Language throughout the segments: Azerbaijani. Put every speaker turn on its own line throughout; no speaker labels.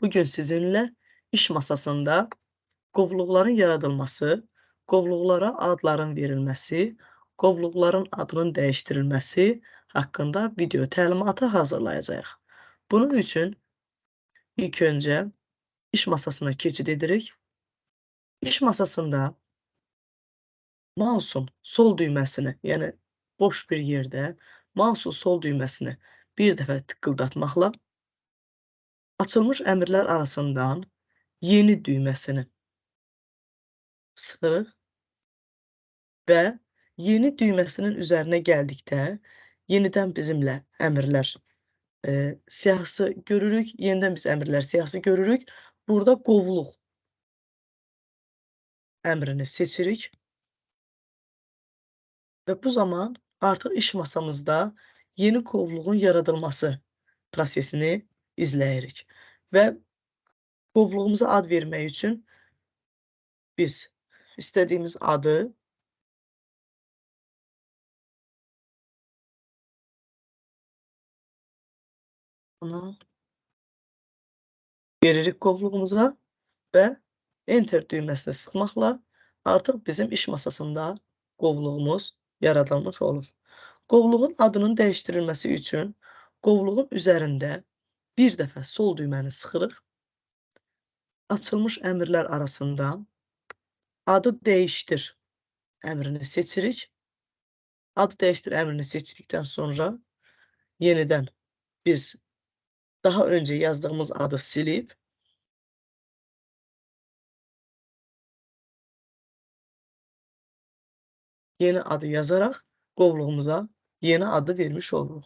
Bugün sizinlə iş masasında qovluqların yaradılması, qovluqlara adların verilməsi, qovluqların adının dəyişdirilməsi haqqında video təlimatı hazırlayacağıq. Bunun üçün ilk öncə iş masasına keçid edirik. İş masasında mausun sol düyməsini, yəni boş bir yerdə mausun sol düyməsini bir dəfə tıqqıldatmaqla açılmış əmrlər arasından yeni düyməsini sıxırıq və yeni düyməsinin üzərinə gəldikdə yenidən bizimlə əmrlər e, siyahısı görürük. Yenidən biz əmrlər siyahısı görürük. Burada qovluq əmrini seçirik və bu zaman artıq iş masamızda yeni qovluğun yaradılması prosesini izləyirik və qovluğumuza ad vermək üçün biz istədiyimiz adı Bunu veririk qovluğumuza və enter düyməsini sıxmaqla artıq bizim iş masasında qovluğumuz yaradılmış olur. Qovluğun adının dəyişdirilməsi üçün qovluğun üzərində bir dəfə sol düyməni sıxırıq. Açılmış əmrlər arasından adı dəyişdir əmrini seçirik. Adı dəyişdir əmrini seçdikdən sonra yenidən biz daha önce yazdığımız adı silip yeni adı yazarak qovluğumuza yeni adı vermiş oluruq.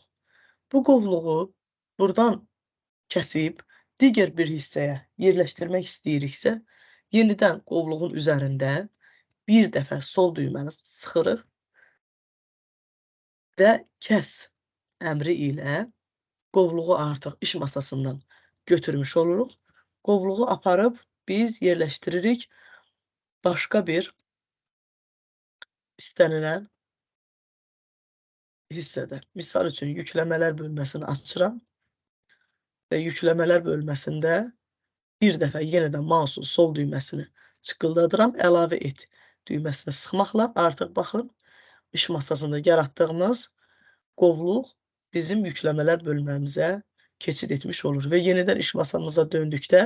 Bu qovluğu buradan kəsib digər bir hissəyə yerləşdirmək istəyiriksə, yenidən qovluğun üzərində bir dəfə sol düyməni sıxırıq və kəs əmri ilə qovluğu artıq iş masasından götürmüş oluruq. Qovluğu aparıb biz yerləşdiririk başqa bir istənilən hissədə. Misal üçün yükləmələr bölməsini açıram və yükləmələr bölməsində bir dəfə yenə də mausun sol düyməsini çıqqıldadıram, əlavə et düyməsini sıxmaqla artıq baxın iş masasında yaratdığımız qovluq bizim yükləmələr bölməmizə keçid etmiş olur və yenidən iş masamıza döndükdə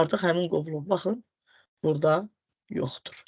artıq həmin qovluq baxın burada yoxdur.